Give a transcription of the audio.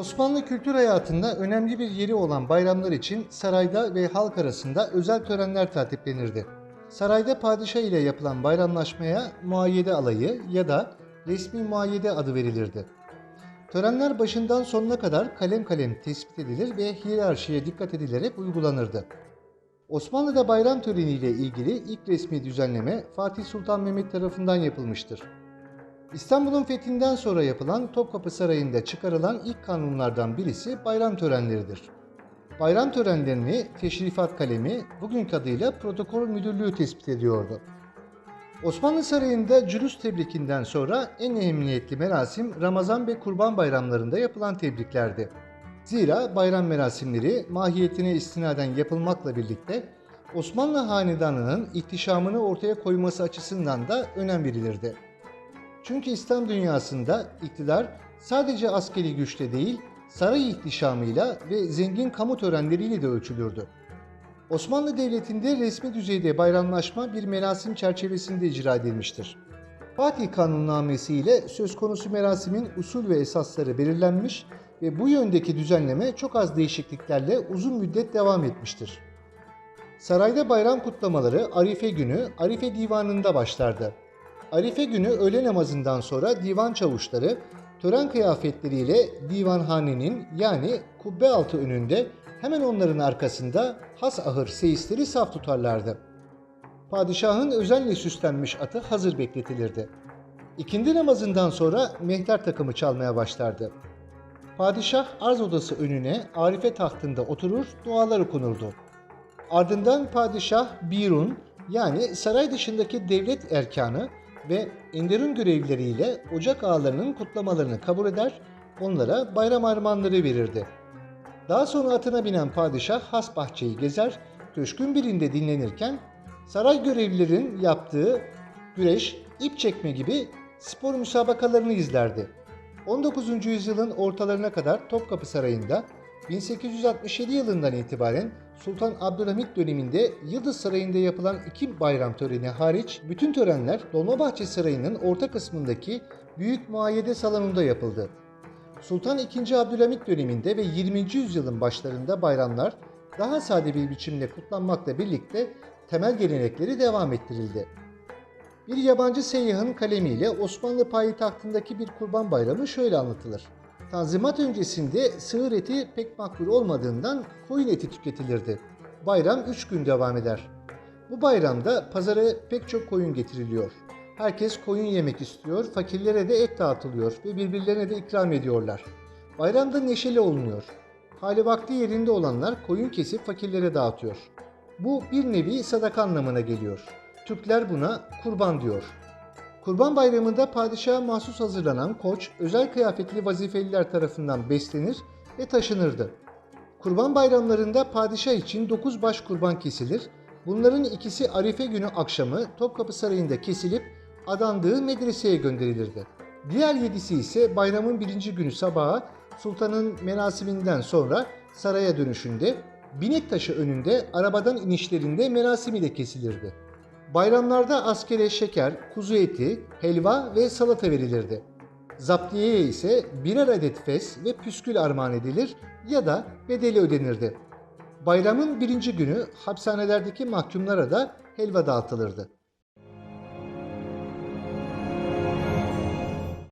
Osmanlı kültür hayatında önemli bir yeri olan bayramlar için sarayda ve halk arasında özel törenler tertiplenirdi. Sarayda padişah ile yapılan bayramlaşmaya muayyede alayı ya da resmi muayyede adı verilirdi. Törenler başından sonuna kadar kalem kalem tespit edilir ve hiyerarşiye dikkat edilerek uygulanırdı. Osmanlı'da bayram töreniyle ilgili ilk resmi düzenleme Fatih Sultan Mehmet tarafından yapılmıştır. İstanbul'un fethinden sonra yapılan Topkapı Sarayı'nda çıkarılan ilk kanunlardan birisi bayram törenleridir. Bayram törenlerini teşrifat kalemi, bugünkü adıyla protokol müdürlüğü tespit ediyordu. Osmanlı Sarayı'nda cülüs tebrikinden sonra en emniyetli merasim Ramazan ve Kurban bayramlarında yapılan tebriklerdi. Zira bayram merasimleri mahiyetine istinaden yapılmakla birlikte Osmanlı hanedanının ihtişamını ortaya koyması açısından da önem verilirdi. Çünkü İslam dünyasında iktidar sadece askeri güçle değil, saray ihtişamıyla ve zengin kamu törenleriyle de ölçülürdü. Osmanlı Devleti'nde resmi düzeyde bayramlaşma bir merasim çerçevesinde icra edilmiştir. Fatih Kanunnamesi ile söz konusu merasimin usul ve esasları belirlenmiş ve bu yöndeki düzenleme çok az değişikliklerle uzun müddet devam etmiştir. Sarayda bayram kutlamaları Arife günü Arife Divanı'nda başlardı. Arife günü öğle namazından sonra divan çavuşları tören kıyafetleriyle divanhanenin yani kubbe altı önünde hemen onların arkasında has ahır seyisleri saf tutarlardı. Padişahın özenle süslenmiş atı hazır bekletilirdi. İkindi namazından sonra mehter takımı çalmaya başlardı. Padişah arz odası önüne Arife tahtında oturur, dualar okunurdu. Ardından padişah Birun yani saray dışındaki devlet erkanı ve enderun görevlileriyle ocak ağalarının kutlamalarını kabul eder, onlara bayram armağanları verirdi. Daha sonra atına binen padişah has bahçeyi gezer, köşkün birinde dinlenirken saray görevlilerin yaptığı güreş, ip çekme gibi spor müsabakalarını izlerdi. 19. yüzyılın ortalarına kadar Topkapı Sarayı'nda 1867 yılından itibaren Sultan Abdülhamit döneminde Yıldız Sarayı'nda yapılan iki bayram töreni hariç bütün törenler Dolmabahçe Sarayı'nın orta kısmındaki Büyük Muayyede Salonu'nda yapıldı. Sultan II. Abdülhamit döneminde ve 20. yüzyılın başlarında bayramlar daha sade bir biçimde kutlanmakla birlikte temel gelenekleri devam ettirildi. Bir yabancı seyyahın kalemiyle Osmanlı payitahtındaki bir kurban bayramı şöyle anlatılır. Tanzimat öncesinde sığır eti pek makbul olmadığından koyun eti tüketilirdi. Bayram 3 gün devam eder. Bu bayramda pazara pek çok koyun getiriliyor. Herkes koyun yemek istiyor, fakirlere de et dağıtılıyor ve birbirlerine de ikram ediyorlar. Bayramda neşeli olunuyor. Hali vakti yerinde olanlar koyun kesip fakirlere dağıtıyor. Bu bir nevi sadaka anlamına geliyor. Türkler buna kurban diyor. Kurban Bayramı'nda padişaha mahsus hazırlanan koç, özel kıyafetli vazifeliler tarafından beslenir ve taşınırdı. Kurban bayramlarında padişah için 9 baş kurban kesilir. Bunların ikisi Arife günü akşamı Topkapı Sarayı'nda kesilip adandığı medreseye gönderilirdi. Diğer yedisi ise bayramın birinci günü sabaha sultanın merasiminden sonra saraya dönüşünde binek taşı önünde arabadan inişlerinde merasimi ile kesilirdi. Bayramlarda askere şeker, kuzu eti, helva ve salata verilirdi. Zaptiyeye ise birer adet fes ve püskül armağan edilir ya da bedeli ödenirdi. Bayramın birinci günü hapishanelerdeki mahkumlara da helva dağıtılırdı.